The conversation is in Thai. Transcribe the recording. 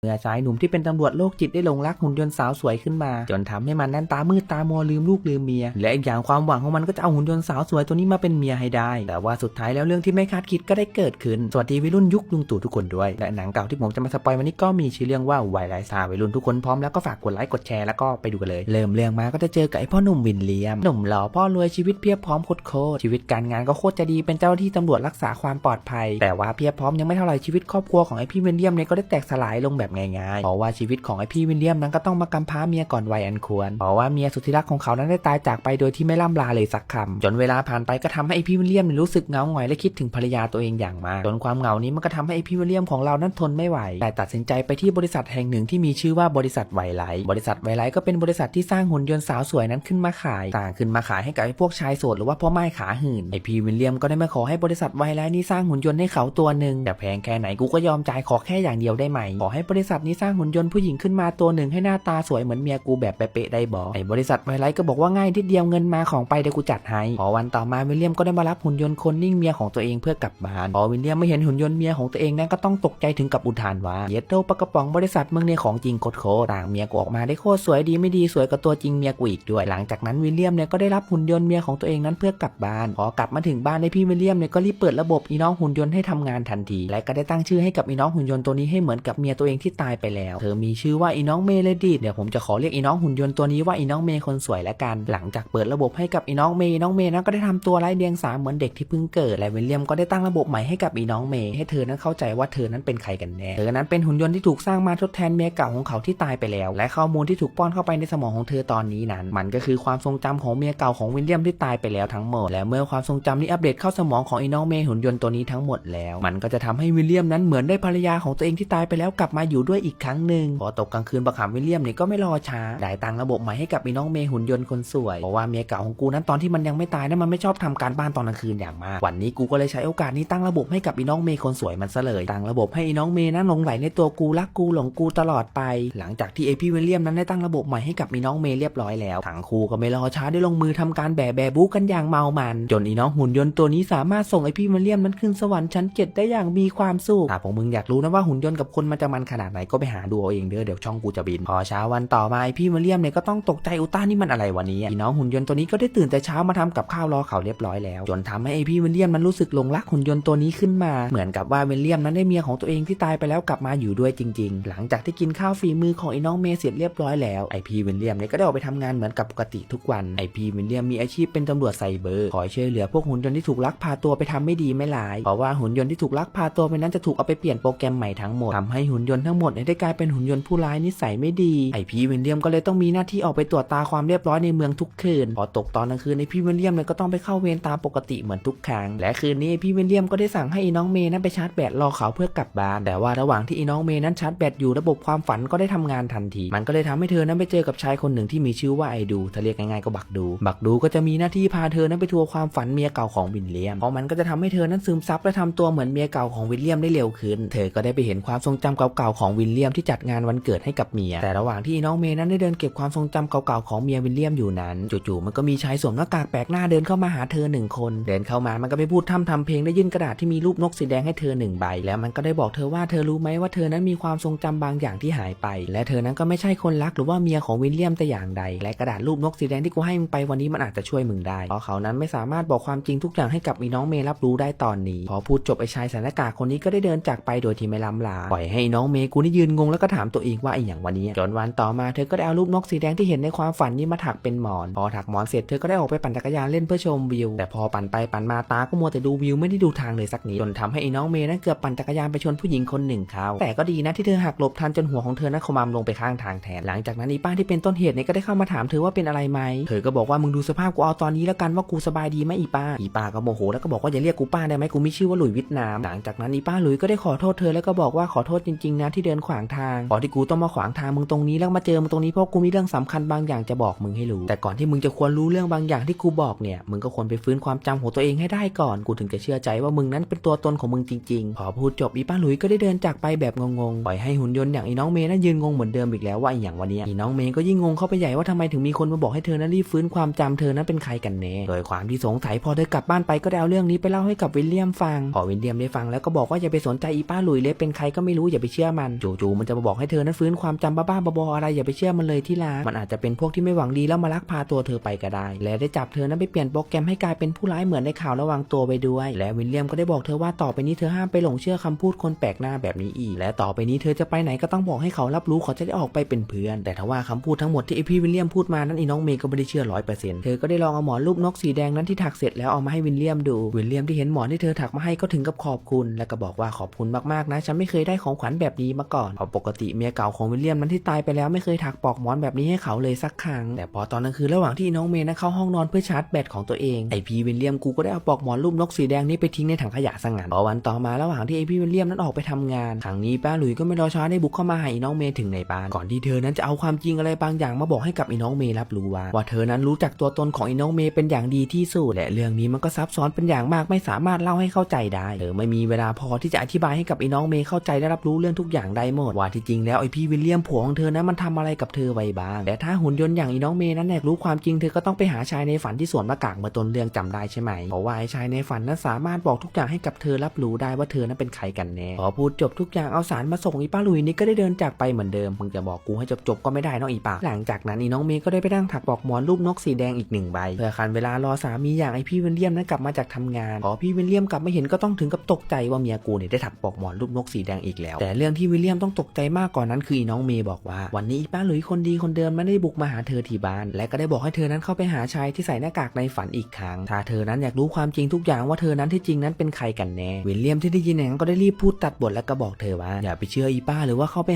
เมื่อชายหนุ่มที่เป็นตำรวจโรคจิตได้หลงรักหุ่นยนต์สาวสวยขึ้นมา จนทำให้มันนั้นตามืดตามัวลืมลูกลืมเมีย และอีกอย่างความหวังของมันก็จะเอาหุ่นยนต์สาวสวยตัวนี้มาเป็นเมียให้ได้ แต่ว่าสุดท้ายแล้วเรื่องที่ไม่คาดคิดก็ได้เกิดขึ้น สวัสดีวัยรุ่นยุคลุงตู่ทุกคนด้วย และหนังเก่าที่ผมจะมาสปอยวันนี้ก็มีชื่อเรื่องว่าวัยไลซาวัยรุ่นทุกคนพร้อมแล้วก็ฝากกดไลค์กดแชร์แล้วก็ไปดูกันเลย เริ่มเรื่องมาก็จะเจอกับไอ้พ่อหนุ่มวินเลียมหนุ่มหล่อพ่อรวยชีวิตเพียบพร้อมโคตรโคตรชีวิตการงานก็โคตรจะดีเป็นเจ้าหน้าที่ตำรวจรักษาความปลอดภัย แต่ว่าเพียบพร้อมยังไม่เท่าไหร่ชีวิตครอบครัวของไอ้พี่วินเลียมเนี่ยก็ได้แตกสลายลงแบบง่ายๆเพราะว่าชีวิตของไอพี่วินเลียมนั้นก็ต้องมากำพร้าเมียก่อนวัยอันควร เพราะว่าเมียสุดที่รักของเขานั้นได้ตายจากไปโดยที่ไม่ล่ำลาเลยสักคำจนเวลาผ่านไปก็ทำให้ไอพี่วินเลียมรู้สึกเงาหงอยและคิดถึงภรรยาตัวเองอย่างมากจนความเหงานี้มันก็ทำให้ไอพี่วินเลียมของเรานั้นทนไม่ไหว แต่ตัดสินใจไปที่บริษัทแห่งหนึ่งที่มีชื่อว่าบริษัทไวไลท์บริษัทไวไลท์ก็เป็นบริษัทที่สร้างหุ่นยนต์สาวสวยนั้นขึ้นมาขายต่างขึ้นมาขายให้กับไอพวกชายโสดหรือว่าพ่อไม้ขาหื่นไอพี่วินเลียมก็ได้มาขอให้บริษัทไวไลนี้สร้างหุ่นยนต์ให้เขาตัวหนึ่งแต่แพงแค่ไหนกูก็ยอมจ่ายขอแค่อย่างเดียวได้ไหมขอให้บริริษัทนี้สร้างหุ่นยนต์ผู้หญิงขึ้นมาตัวหนึ่งให้หน้าตาสวยเหมือนเมียกูแบบเป๊ะๆได้บอกไอ้บริษัทไวไลท์ก็บอกว่าง่ายที่เดียวเงินมาของไปเดี๋ยวกูจัดให้พอวันต่อมาวิลเลียมก็ได้มารับหุ่นยนต์คนนิ่งเมียของตัวเองเพื่อกลับบ้านพอวิลเลียมไม่เห็นหุ่นยนต์เมียของตัวเองนั้นก็ต้องตกใจถึงกับอุทานว่าเยดโตปะกระป๋องบริษัทมึงเนี่ยของจริงโคตรๆต่างเมียกูออกมาได้โคตรสวยดีไม่ดีสวยกว่าตัวจริงเมียกูอีกด้วย หลังจากนั้นวิลเลียมเนี่ยก็ได้รับหุ่นยนต์เมียของตัวเองนั้นเพื่อกลับบ้านพอกลับมาถึงบ้านในพี่วิลเลียมเนี่ยก็รีบเปิดระบบอีน้องหุ่นยนต์ให้ทำงานทันที และก็ได้ตั้งชื่อให้กับอีน้องหุ่นยนต์ตัวนี้ให้เหมือนกับเมียตัวเองที่ตายไปแล้ว เธอมีชื่อว่าอีน้องเมเลดีเดี๋ยวผมจะขอเรียกอีน้องหุ่นยนต์ตัวนี้ว่าอีน้องเมย์คนสวยละกัน หลังจากเปิดระบบให้กับอีน้องเมย์น้องเมย์นั้นก็ได้ทำตัวไร้เดียงสาเหมือนเด็กที่เพิ่งเกิดและวิลเลียมก็ได้ตั้งระบบใหม่ให้กับอีน้องเมย์ให้เธอนั้นเข้าใจว่าเธอนั้นเป็นใครกันแน่เธอนั้นเป็นหุ่นยนต์ที่ถูกสร้างมาทดแทนเมียเก่าของเขาที่ตายไปแล้ว และข้อมูลที่ถูกป้อนเข้าไปในสมองของเธอตอนนี้นั้น มันก็คือความทรงจำของเมียเก่าของวิลเลียมที่ตายไปแล้วทั้งหมดและเมื่อความทรงจำนี้อัปเดตเข้าสมองของอีน้องเมหุ่นยนต์ตัวนี้ทั้งหมดแล้ว มันก็จะทำให้วิลเลียมนั้นเหมือนได้ภรรยาของตัวเองที่ตายไปแล้วกลับมาอยู่ด้วยอีกครั้งหนึ่งพอตกกลางคืนบักขามวิลเลียมเนี่ยก็ไม่รอช้าได้ตั้งระบบใหม่ให้กับอีน้องเมย์หุ่นยนต์คนสวยเพราะว่าเมียเก่าของกูนั้นตอนที่มันยังไม่ตายนั้นมันไม่ชอบทำการบ้านตอนกลางคืนอย่างมากวันนี้กูก็เลยใช้โอกาสนี้ตั้งระบบให้กับอีน้องเมย์คนสวยมันซะเลยตั้งระบบให้อีน้องเมย์นั้นหลงไหลในตัวกูรักกูหลงกูตลอดไป หลังจากที่เอพี่วิลเลียมนั้นได้ตั้งระบบใหม่ให้กับอีน้องเมย์เรียบร้อยแล้วทั้งคู่ก็ไม่รอช้าได้ลงมือทำการแบแบบู๊กันอย่างเมามัน จนอีน้องหุ่นยนต์ตัวนี้สามารถส่งไอพี่วิลเลียมนั้นขึ้นสวรรค์ชั้นเจ็ดได้อย่างมีความสุขถ้าพวกมึงอยากรู้นะว่าหุ่นยนต์กับคนมันจะมันขนาดไหนก็ไปหาดูเอาเองเด้อเดี๋ยวช่องกูจะบิน พอเช้าวันต่อมาไอพี่วิลเลียมเนี่ยก็ต้องตกใจอุต้านี่มันอะไรวันนี้อีน้องหุ่นยนต์ตัวนี้ก็ได้ตื่นแต่เช้ามาทำกับข้าวรอเขาเรียบร้อยแล้วจนทำให้ไอพี่วิลเลียมมันรู้สึกหลงรักหุ่นยนต์ตัวนี้ขึ้นมา เหมือนกับว่าวิลเลียมนั้นได้เมียของตัวเองที่ตายไปแล้วกลับมาอยู่ด้วยจริง ๆ หลังจากที่กินข้าวฝีมือของไอ้น้องเมย์เสร็จเรียบร้อยแล้วไอพี่วิลเลียมเนี่ยก็ได้ออกไปทำงานเหมือนกับปกติทุกวันไอพี่วิลเลียมมีอาชีพเป็นตำรวจไซเบอร์คอยช่วยเหลือพวกหุ่นยนต์ที่ถูกลักพาตัวไปทำไม่ดีไม่ร้ายเพราะว่าหุ่นยนต์ที่ถูกลักพาตัวไปนั้นจะถูกเอาไปเปลี่ยนโปรแกรมใหม่ทั้งหมดทำให้หุ่นยนต์ทั้งหมดเนี่ยได้กลายเป็นหุ่นยนต์ผู้ร้ายนิสัยไม่ดีไอพี่วิลเลียมก็เลยต้องมีหน้าที่ออกไปตรวจตาความเรียบร้อยในเมืองทุกคืนพอตกตอนกลางคืนไอพี่วิลเลียมเนี่ยก็ต้องไปเข้าเวรตามปกติเหมือนทุกครั้งและคืนนี้ไอพี่วิลเลียมก็ได้สั่งให้อีน้องเมย์นั้นไปชาร์จแบตรอเขาเพื่อกลับบ้าน แต่ว่าระหว่างที่อีน้องเมย์นั้นชาร์จแบตอยู่ระบบความฝันก็ได้ทำงานทันที มันก็เลยทำให้เธอนั้นไปเจอกับชายคนหนึ่งที่มีชื่อว่าไอดูถ้าเรียกง่ายๆก็บักดู บักดูก็จะมีหน้าที่พาเธอนั้นไปทัวร์ความฝันเมียเก่าของวิลเลียม เพราะมันก็จะทำให้เธอนั้นซึมซับและทำตัวเหมือนเมียเก่าของวิลเลียมได้เร็วขึ้น เธอก็ได้ไปเห็นความทรงจำเก่าๆของวิลเลียมที่จัดงานวันเกิดให้กับเมีย แต่ระหว่างที่น้องเมย์นั้นได้เดินเก็บความทรงจำเก่าๆของเมียวิลเลียมอยู่นั้น จู่ๆมันก็มีชายสวมหน้ากากแปลกหน้าเดินเข้ามาหาเธอหนึ่งคน เดินเข้ามามันก็ไปพูดทำทำเพลงได้ยื่นกระดาษที่มีรูปนกสีแดงให้เธอหนึ่งใบ แล้วมันก็ได้บอกเธอว่าเธอรู้ไหมว่าเธอนั้นมีความทรงจำบางอย่างที่หายไป และเธอนั้นก็ไม่ใช่คนรักหรือว่าเมียของวิลเลียมแต่อย่างใด และกระดาษรูปนกสีแดงที่กูให้มึงไปวันนี้มันอาจจะช่วยมึงได้เพราะเขานั้นไม่สามารถบอกความจริงทุกอย่างให้กับมีน้องเมย์รับรู้ได้ตอนนี้ พอพูดจบไอ้ชายส่หน้ากาคนนี้ก็ได้เดินจากไปโดยที่ไม่ล้ำลาปล่อยให้น้องเมย์กูนี่ยืนงงแล้วก็ถามตัวเองว่าไอ้อย่างวันนี้จนวันต่อมาเธอก็ได้เอารูปนกสีแดงที่เห็นในความฝันนี้มาถักเป็นหมอน พอถักหมอนเสร็จเธอก็ได้ออกไปปั่นจักรยานเล่นเพื่อชมวิว แต่พอปั่นไปปั่นมาตาก็มัวแต่ดูวิวไม่ได้ดูทางเลยสักนิดจนทำให้ไอ้น้องเมย์นั้นเกือบปั่นจักรยานไปชนผู้หญิงคนหนึ่งเขาแต่ก็ดีนะที่เธอหักหลบทันจนหัวของเธอนั้นขมามลงไปข้างทางแทนหลังจากนั้นอีป้าที่เป็นต้นเหตุเนี่ยก็ได้เข้ามาถามเธอว่าเป็นอะไรไหมเธอก็บอกว่ามึงดูสภาพกูเอาตอนนี้แล้วกันว่ากูสบายดีไหมอีป้าอีป้าก็โมโหแล้วก็บอกว่าอย่าเรียกกูป้าได้ไหมกูไม่ชื่อว่าหลุยวิทนามหลังจากนั้นอีป้าหลุยก็ได้ขอโทษเธอแล้วก็บอกว่าขอโทษจริงๆนะทที่เดินขวางทางขอที่กูต้องมาขวางทางมึงตรงนี้แล้วมาเจอมึงตรงนี้เพราะกูมีเรื่องสำคัญบางอย่างจะบอกมึงให้รู้ แต่ก่อนที่มึงจะควรรู้เรื่องบางอย่างที่กูบอกเนี่ยมึงก็ควรไปฟื้นความจำของตัวเองให้ได้ก่อน กูถึงจะเชื่อใจว่ามึงนั้นเป็นตัวตนของมึงจริงๆ พอพูดจบอีป้าหลุยก็ได้เดินจากไปแบบงงๆปล่อยให้หุ่นยนต์อย่างอีน้องเมย์นั้นยืนงงเหมือนเดิมอีกแล้วว่าไออย่างวันนี้อีน้องเมย์ก็ยิ่งงงเข้าไปใหญ่ว่าทำไมถึงมีคนมาบอกให้เธอนั้นรีบฟื้นความจำเธอนั้นเป็นใครกันแน่โดยความที่สงสัยพอเธอกลับบ้านไปก็ได้เอาเรื่องนี้ไปเล่าให้กับวิลเลียมฟังพอวิลเลียมได้ฟังแล้วก็บอกว่าอย่าไปสนใจอีป้าหลุยเลยเป็นใครก็ไม่รู้อย่าไปเชื่อมันกันจู่ๆมันจะมาบอกให้เธอนั้นฟื้นความจำบ้าๆบอๆอะไรอย่าไปเชื่อมันเลยที่รักมันอาจจะเป็นพวกที่ไม่หวังดีแล้วมาลักพาตัวเธอไปก็ได้ และได้จับเธอนั้นไปเปลี่ยนโปรแกรมให้กลายเป็นผู้ร้ายเหมือนในข่าวระวังตัวไปด้วย และวิลเลียมก็ได้บอกเธอว่าต่อไปนี้เธอห้ามไปหลงเชื่อคำพูดคนแปลกหน้าแบบนี้อีก และต่อไปนี้เธอจะไปไหนก็ต้องบอกให้เขารับรู้เขาจะได้ออกไปเป็นเพื่อน แต่ถ้าว่าคำพูดทั้งหมดที่ไอพี่วิลเลียมพูดมานั้นอีน้องเมย์ก็ไม่ได้เชื่อร้อยเปอร์เซ็นต์เธอก็ได้ลองเอาหมอนรูปนกสีแดงนั้นที่ถักเสร็จแล้วเอามาให้วิลเลียมดู วิลเลียมที่เห็นหมอนที่เธอถักมาให้ก็ถึงกับขอบคุณ แล้วก็บอกว่าขอบคุณมากๆนะฉันไม่เคยได้ของขวัญแบบนี้มาก่อนเพราะปกติเมียเก่าของวิลเลียมนั้นที่ตายไปแล้วไม่เคยถักปลอกหมอนแบบนี้ให้เขาเลยสักครั้ง แต่พอตอนกลางคืนระหว่างที่น้องเมย์นั้นเข้าห้องนอนเพื่อชาร์จแบตของตัวเองไอพีวิลเลียมกูก็ได้เอาปลอกหมอนรูปนกสีแดงนี้ไปทิ้งในถังขยะซะงั้นพอวันต่อมาระหว่างที่ไอพีวิลเลียมนั้นออกไปทำงานครั้งนี้ป้าหลุยก็ไม่รอช้าได้บุกเข้ามาหาอีน้องเมย์ถึงในบ้าน ก่อนที่เธอนั้นจะเอาความจริงอะไรบางอย่างมาบอกให้กับอีน้องเมย์รับรู้ว่าว่าเธอนั้นรู้จักตัวตนของอีน้องเมย์เป็นอย่างดีที่สุดและเรื่องนี้มันก็ซับซ้อนเป็นอย่างมากไม่สามารถเล่าให้เข้าใจได้เธอไม่มีเวลาพอที่จะอธิบายให้กับอีน้องเมย์เข้าใจและรับรู้เรื่องทุกอย่างได้หมดว่าที่จริงแล้วไอพี่วิลเลียมผัวของเธอนั้นมันทำอะไรกับเธอไว้บ้างและถ้าหุ่นยนต์อย่างอีน้องเมย์นั้นอกรู้ความจริงเธอก็ต้องไปหาชายในฝันที่สวนมะกากเมื่อต้นเรื่องจำได้ใช่ไหมเพราะว่าไอ้ชายในฝันนั้นสามารถบอกทุกอย่างให้กับเธอรับรู้ได้ว่าเธอนั้นเป็นใครกันแน่พอพูดจบทุกอย่างเอาสารมาส่งอีป้าลุยนี่ก็ได้เดินจากไปเหมือนเดิมมึงจะบอกกูให้จบๆก็ไม่ได้นาะอีป้าหลังจากนั้นอีน้องเมย์ก็ได้ไปนั่งถักปอกหมอนรูปนกสีแดงอีกหนึ่งใบเพื่อคันเวลารอสามีอย่างไอพี่วิลเลียมนั้นกลับมาจากทำงานพอพี่วิลเลียมกลับมาเห็นก็ต้องถึงกับตกใจว่าเมียกูเนี่ยได้ถักปอกหมอนรูปนกสีแดงอีกแล้ว แต่เรื่องที่วิลเลียมต้องตกใจมากก่อนนั้นคือน้องเมย์บอกว่า วันนี้ป้าหลุยคนดีคนเดิมไม่ได้บุกมาหาเธอที่บ้าน และก็ได้บอกให้เธอนั้นเข้าไปหาชายที่ใส่หน้ากากในฝันอีกครั้ง ถ้าเธอนั้นอยากรู้ความจริงทุกอย่างว่าเธอนั้นที่จริงนั้นเป็นใครกันแน่ วิลเลียมที่ได้ยินอย่างนั้นก็ได้รีบพูดตัดบทและก็บอกเธอว่าอย่าไปเชื่ออีป้าหรือว่าเข้าไป